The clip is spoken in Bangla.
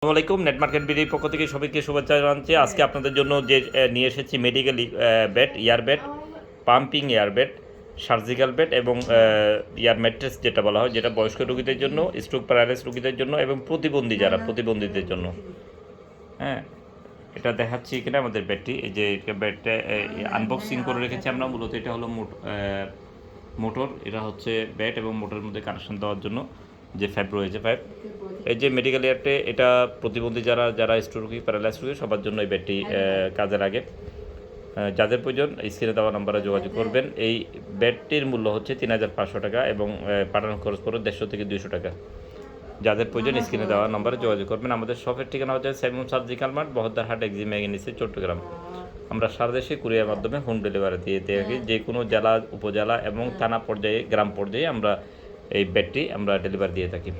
আসসালামু আলাইকুম নেট মার্কেট বিডির পক্ষ থেকে সবাইকে শুভেচ্ছা জানাচ্ছি। আজকে আপনাদের জন্য যে নিয়ে এসেছি medical bed air bed pumping air bed surgical bed এবং ইয়ার ম্যাট্রেস যেটা বলা হয়, যেটা বয়স্ক রোগীদের জন্য স্ট্রোক প্যারালাইস রোগীদের জন্য এবং প্রতিবন্ধী যারা, প্রতিবন্ধীদের জন্য। হ্যাঁ এটা দেখাচ্ছি এখানে আমাদের বেডটি এই যে বেডটা আনবক্সিং করে রেখেছি আমরা, মূলত এটা হলো মোটর এটা হচ্ছে ব্যাট এবং মোটরের মধ্যে কানেকশন দেওয়ার জন্য। যে ফ্যাব রয়েছে ফ্যাব এই যে মেডিকেল এয়ারটে এটা প্রতিবন্ধী যারা যারা স্ট্রোক রোগী প্যারালাইস রোগী সবার জন্য এই ব্যাটটি আহ, কাজে লাগে যাদের প্রয়োজন স্ক্রিনে দেওয়া নাম্বারে যোগাযোগ করবেন। এই ব্যাটটির মূল্য হচ্ছে তিন হাজার পাঁচশো টাকা এবং পাঠানোর খরচ পড়ে দেড়শো থেকে দুইশো টাকা। যাদের প্রয়োজন স্ক্রিনে দেওয়া নম্বরে যোগাযোগ করবেন। আমাদের শপের ঠিকানা হচ্ছে seven surgical mart Bahaddarhat Exim নিচে চট্টগ্রাম। আমরা সারা দেশে কুরিয়ার মাধ্যমে হোম ডেলিভারি দিয়ে থাকি। যে কোনো জেলা উপজেলা এবং থানা পর্যায়ে গ্রাম পর্যায়ে আমরা এই ব্যাটটি আমরা ডেলিভারি দিয়ে থাকি।